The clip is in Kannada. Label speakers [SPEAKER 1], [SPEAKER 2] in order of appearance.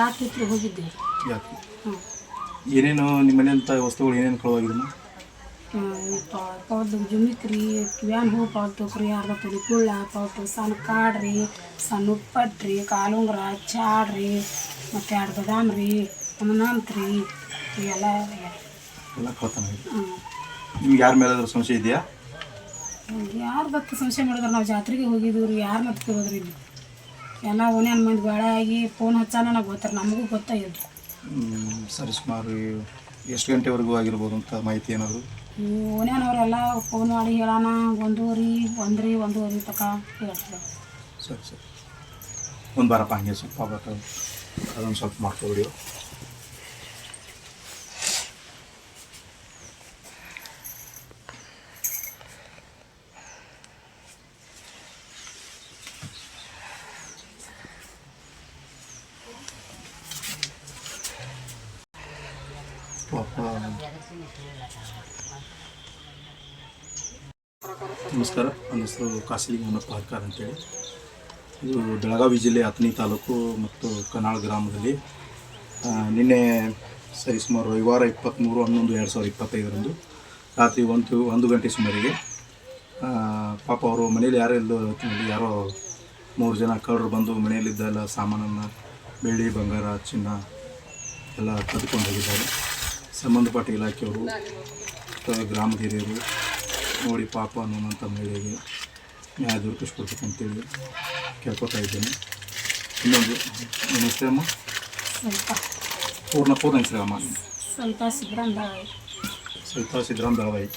[SPEAKER 1] ರಾತ್ರಿ ಹೋಗಿದ್ದೆ.
[SPEAKER 2] ಯಾಕೆ? ಏನೇನು ನಿಮ್ಮ ಮನೆಯಂಥ ವಸ್ತುಗಳು ಏನೇನು ಕಳುವಾಗಿದ್ದಮ್ಮ
[SPEAKER 1] ಪೌದು ಜುಮಿಕ್ರಿ ಕಿವ್ಯಾನ್ ಹೂ ಪೌತಕ್ರಿ ಅರ್ಧ ತೊಲಿ ಕುಳ್ಳ ಪೌತು ಸಣ್ಣ ಕಾಡ್ರಿ ಸಣ್ಣ ಉಪ್ಪಟ್ರಿ ಕಾಲುಂಗ್ರ ಚಾಡ್ರಿ ಮತ್ತು ಎರಡು ಬದಾಮ್ ರೀ ಅಮನಾಂತ್ರಿ ನಂತ್ರಿ ಇವೆಲ್ಲ
[SPEAKER 2] ಎಲ್ಲ
[SPEAKER 1] ಹ್ಞೂ
[SPEAKER 2] ನಿಮ್ಗೆ ಯಾರ ಮೇಲೆ ಸಂಶಯ ಇದೆಯಾ?
[SPEAKER 1] ಯಾರು ಬತ್ತು ಸಂಶಯ ಮಾಡಿದ್ರೆ? ನಾವು ಜಾತ್ರೆಗೆ ಹೋಗಿದ್ದೀವಿ ರೀ ಯಾರು ಮತ್ತೆ ಹೋದ್ರಿ ಇಲ್ಲಿ? ಎಲ್ಲ ಓನ್ಯಾನ ಮಂದಿ ಭಾಳ ಆಗಿ ಫೋನ್ ಹಚ್ಚಾನ ನಾವು ಗೊತ್ತಾರ ನಮಗೂ ಗೊತ್ತಾಗಿಲ್ಲ
[SPEAKER 2] ರೀ ಸರಿ ಸುಮಾರು ಎಷ್ಟು ಗಂಟೆವರೆಗೂ ಆಗಿರ್ಬೋದು ಅಂತ ಮಾಹಿತಿ ಏನಾದರೂ?
[SPEAKER 1] ಓನ್ಯಾನವರೆಲ್ಲ ಫೋನ್ ಮಾಡಿ ಹೇಳೋಣ ಒಂದೂವರೆ ಒಂದ್ರಿ ಒಂದೂವರೆ ತಕ ಹೇಳ್ತಾರೆ.
[SPEAKER 2] ಸರಿ ಸರಿ. ಒಂದು ಬಾರಪ್ಪ ಹಂಗೆ ಸ್ವಲ್ಪ ಅದೊಂದು ಸ್ವಲ್ಪ ಮಾಡ್ಕೊಬಿಡಿ ನಮಸ್ಕಾರ. ನನ್ನ ಹೆಸರು ಖಾಸಗಿ ಮನೋಜ್ ಹರ್ಕಾರ್ ಅಂತೇಳಿ. ಇದು ಬೆಳಗಾವಿ ಜಿಲ್ಲೆ ಅಥಣಿ ತಾಲೂಕು ಮತ್ತು ಕನಾಳ್ ಗ್ರಾಮದಲ್ಲಿ ನಿನ್ನೆ ಸರಿಸುಮಾರು ರವಿವಾರ ಇಪ್ಪತ್ತ್ಮೂರು ಹನ್ನೊಂದು, ಎರಡು ಸಾವಿರದ ಇಪ್ಪತ್ತೈದರಂದು ರಾತ್ರಿ ಒಂದು ಒಂದು ಗಂಟೆ ಸುಮಾರಿಗೆ ಪಾಪ ಅವರು ಮನೇಲಿ ಯಾರೋ ಎಲ್ಲೋ ಯಾರೋ ಮೂರು ಜನ ಕಳ್ಳರು ಬಂದು ಮನೆಯಲ್ಲಿದ್ದ ಎಲ್ಲ ಸಾಮಾನನ್ನು, ಬೆಳ್ಳಿ, ಬಂಗಾರ, ಚಿನ್ನ ಎಲ್ಲ ಕದ್ಕೊಂಡು ಹೋಗಿದ್ದಾರೆ. ಸಂಬಂಧಪಟ್ಟ ಇಲಾಖೆಯವರು ಅಥವಾ ಗ್ರಾಮದ ಹಿರಿಯರು ನೋಡಿ ಪಾಪ ಅನ್ನೋಂಥ ಮಹಿಳೆಗೆ ನ್ಯಾಯ ದೊರಕಿಸ್ಕೊಡ್ಬೇಕಂತೇಳಿ ಕೇಳ್ಕೊತಾ ಇದ್ದೇನೆ. ಇನ್ನೊಂದು ನಿಮ್ಮ ಹೆಸರಮ್ಮ
[SPEAKER 1] ಸ್ವಲ್ಪ
[SPEAKER 2] ಪೂರ್ಣ ಪೂರ್ಣ ಹೆಸರಮ್ಮ
[SPEAKER 1] ಸ್ವಲ್ಪ ಸಿದ್ದರಾಮ್
[SPEAKER 2] ದಳವಾಯಿ ಸ್ವಲ್ಪ ಸಿದ್ದರಾಮ್ ದಳವಾಯಿ